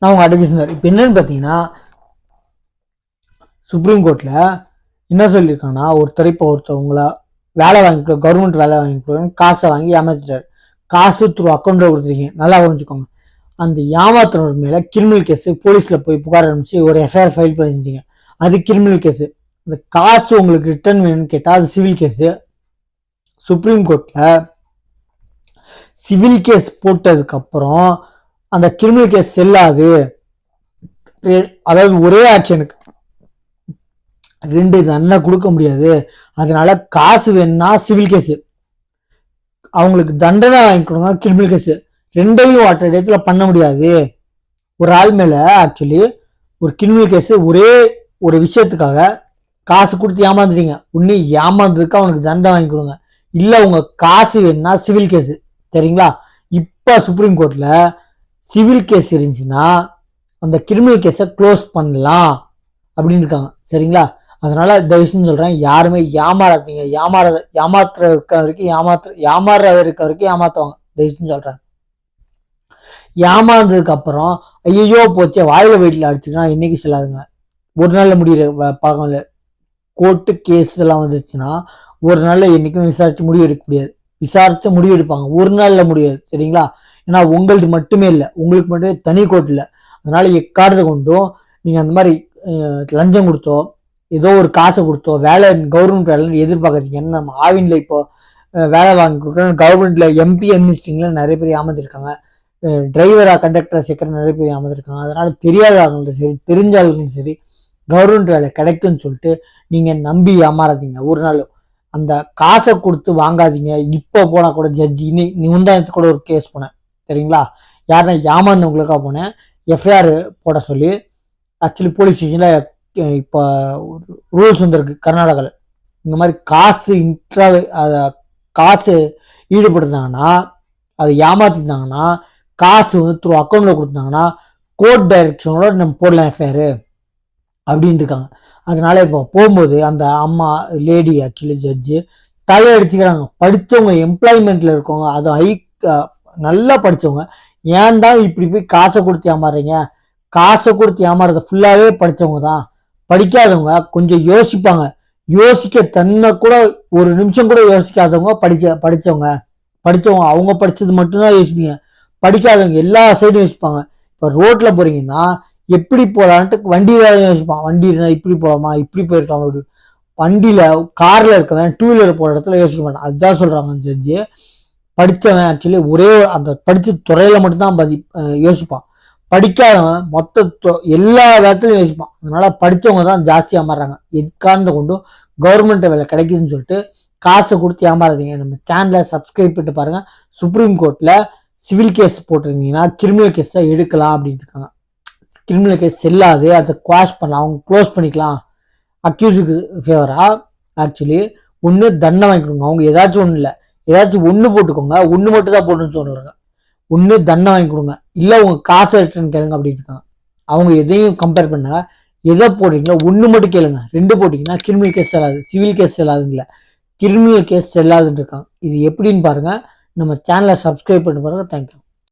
நான் அவங்க அடக்கி சொன்னார். இப்போ என்னன்னு பார்த்தீங்கன்னா சுப்ரீம் கோர்ட்டில் என்ன சொல்லியிருக்காங்கன்னா ஒருத்தர் இப்போ ஒருத்தவங்கள வேலை வாங்கிக்கோ கவர்மெண்ட் வேலை வாங்கிக்கோன்னு காசை வாங்கி ஏமாத்திட்டார். காசு த்ரூ அக்கௌண்ட்டில் கொடுத்துருக்கீங்க. நல்லா புரிஞ்சுக்கோங்க அந்த ஏமாத்தினர் மேலே கிரிமினல் கேஸு போலீஸில் போய் புகார் அனுப்பிச்சு ஒரு எஃப்ஐஆர் ஃபைல் பண்ணிச்சிட்டீங்க அது கிரிமினல் கேஸு அந்த காசு உங்களுக்கு ரிட்டர்ன் வேணும்னு கேட்டால் அது சிவில் கேஸு சுப்ரீம் கோர்ட்டில் சிவில் கேஸ் போட்டதுக்கப்புறம் அந்த கிரிமினல் கேஸ் செல்லாது. அதாவது ஒரே ஆக்ஷனுக்கு ரெண்டு தண்டனை கொடுக்க முடியாது. அதனால காசு வேணும்னா சிவில் கேஸு அவங்களுக்கு தண்டனை வாங்கி கொடுங்க கிரிமினல் கேஸு ரெண்டையும் வாட்ட இடத்துல பண்ண முடியாது. ஒரு ஆள் மேலே ஆக்சுவலி ஒரு கிரிமினல் கேஸு ஒரே ஒரு விஷயத்துக்காக காசு கொடுத்து ஏமாந்துட்டீங்க. ஒன்று ஏமாந்ததுக்கு அவனுக்கு தண்டனை வாங்கி கொடுங்க. இல்லை உங்கள் காசு வேணும்னா சிவில் கேஸு சரிங்களா? இப்போ சுப்ரீம் கோர்ட்டில் சிவில் கேஸ் இருந்துச்சுன்னா அந்த கிரிமினல் கேஸை க்ளோஸ் பண்ணலாம் அப்படின்னு இருக்காங்க. சரிங்களா? அதனால தயவுசெய்து சொல்கிறேன் யாருமே ஏமாறாதீங்க. ஏமாற ஏமாத்துற இருக்க வரைக்கும் ஏமாத்துற ஏமாற இருக்க வரைக்கும் ஏமாத்துவாங்க. தயவுசெய்து சொல்கிறேன் ஏமாந்ததுக்கு அப்புறம் ஐயோ போச்சே வாயில வீட்டில் அடிச்சுன்னா இன்னைக்கு செல்லாதுங்க. ஒரு நாளில் முடியிற வ- பாகம் இல்லை கோர்ட்டு கேஸ் எல்லாம் வந்துச்சுன்னா ஒரு நாளில் என்னைக்கும் விசாரிச்சு முடிவு எடுக்க முடியாது. விசாரிச்சு முடிவு எடுப்பாங்க. ஒரு நாள்ல முடியாது. சரிங்களா? ஏன்னா உங்களது மட்டுமே இல்லை உங்களுக்கு மட்டுமே தனி கோர்ட் இல்லை. அதனால எக்காரத்தை கொண்டும் நீங்கள் அந்த மாதிரி லஞ்சம் கொடுத்தோ ஏதோ ஒரு காசை கொடுத்தோ வேலை கவர்மெண்ட் வேலைன்னு எதிர்பார்க்குறீங்க என்ன நம்ம ஆவின்ல இப்போ வேலை வாங்கி கொடுக்குறோம் கவர்மெண்ட்ல எம்பி அட்மினிஸ்ட்ரிங்ல நிறைய பேர் ஏமாந்துருக்காங்க. டிரைவராக கண்டக்டராக சேர்க்கிற நிறைய பேர் ஏமாந்துருக்காங்க. அதனால் தெரியாத ஆளுங்களும் சரி தெரிஞ்ச ஆளுங்களும் சரி கவர்மெண்ட் வேலை கிடைக்கும்னு சொல்லிட்டு நீங்கள் நம்பி ஏமாறாதீங்க. ஒரு நாள் அந்த காசை கொடுத்து வாங்காதீங்க. இப்போ போனால் கூட ஜட்ஜி இன்னி நீ முந்தாயத்து கூட ஒரு கேஸ் போனேன். சரிங்களா யாருன்னா ஏமாந்தவங்களுக்காக போனேன். எஃப்ஐஆர் போட சொல்லி ஆக்சுவலி போலீஸ் ஸ்டேஷனில் இப்போ ரூல்ஸ் வந்துருக்கு கர்நாடகாவில் இந்த மாதிரி காசு இன்ட்ரா காசு ஈடுபட்டுருந்தாங்கன்னா அதை ஏமாத்திருந்தாங்கன்னா காசு வந்து த்ரூ அக்கௌண்ட்டில் கொடுத்தாங்கன்னா கோர்ட் டைரக்ஷனோட நம்ம போடலாம் எஃப்ஐஆர் அப்படின்னு இருக்காங்க. அதனால இப்போ போகும்போது அந்த அம்மா லேடி ஆக்சுவலி ஜட்ஜு தலையடிச்சுக்கிறாங்க படித்தவங்க எம்ப்ளாய்மெண்ட்டில் இருக்கவங்க அது ஹை நல்லா படித்தவங்க ஏன் தான் இப்படி போய் காசை கொடுத்து ஏமாறுறீங்க? காசை கொடுத்து ஏமாறுறது ஃபுல்லாகவே படித்தவங்க தான். படிக்காதவங்க கொஞ்சம் யோசிப்பாங்க. யோசிக்க தன்னை கூட ஒரு நிமிஷம் கூட யோசிக்காதவங்க படிச்ச படித்தவங்க படித்தவங்க அவங்க படித்தது மட்டும்தான் யோசிப்பீங்க. படிக்காதவங்க எல்லா சைடும் யோசிப்பாங்க. இப்போ ரோட்டில் போகிறீங்கன்னா எப்படி போகலான்ட்டு வண்டி வேலை யோசிப்பான். வண்டி இருந்தால் இப்படி போகலாமா இப்படி போயிருக்கலாம் அப்படி. வண்டியில் காரில் இருக்கவன் டூ வீலர் போகிற இடத்துல யோசிக்க மாட்டான். அதுதான் சொல்கிறாங்க ஜட்ஜு படித்தவன் ஆக்சுவலி ஒரே அந்த படித்த துறையில் மட்டும்தான் பதி யோசிப்பான். படிக்காதவன் மொத்த தொ- எல்லா விதத்துலையும் யோசிப்பான். அதனால் படித்தவங்க தான் ஜாஸ்தி ஏமாறுறாங்க. எதுக்காண்டு கொண்டும் கவர்மெண்ட் வேலை கிடைக்குதுன்னு சொல்லிட்டு காசை கொடுத்து ஏமாறாதீங்க. நம்ம சேனலை சப்ஸ்கிரைப் பண்ணிட்டு பாருங்கள் சுப்ரீம் கோர்ட்டில் சிவில் கேஸ் போட்டிருந்தீங்கன்னா கிரிமினல் கேஸை எடுக்கலாம் அப்படின்னு இருக்காங்க. கிரிமினல் கேஸ் செல்லாது. அதை குவாஷ் பண்ணலாம். அவங்க க்ளோஸ் பண்ணிக்கலாம். அக்யூஸுக்கு ஃபேவராக ஆக்சுவலி ஒன்று தண்டனை கொடுங்க. அவங்க ஏதாச்சும் ஒன்றும் இல்லை. ஏதாச்சும் ஒன்று போட்டுக்கோங்க. ஒன்று மட்டும் தான் போட்டுன்னு சொல்கிறாங்க ஒன்று தண்டனை வாங்கி கொடுங்க. இல்லை உங்கள் காசை ரிட்டர்ன் கேளுங்க அப்படின்னு இருக்காங்க. அவங்க எதையும் கம்பேர் பண்ணாங்க எதை போடுறீங்களோ ஒன்று மட்டும் கேளுங்க. ரெண்டு போட்டிங்கன்னா கிரிமினல் கேஸ் செல்லாது. சிவில் கேஸ் செல்லாதுன்னு இல்லை. கிரிமினல் கேஸ் செல்லாதுன்னு இருக்காங்க. இது எப்படின்னு பாருங்க. நம்ம சேனலை சப்ஸ்கிரைப் பண்ணி பாருங்கள் தேங்க்யூ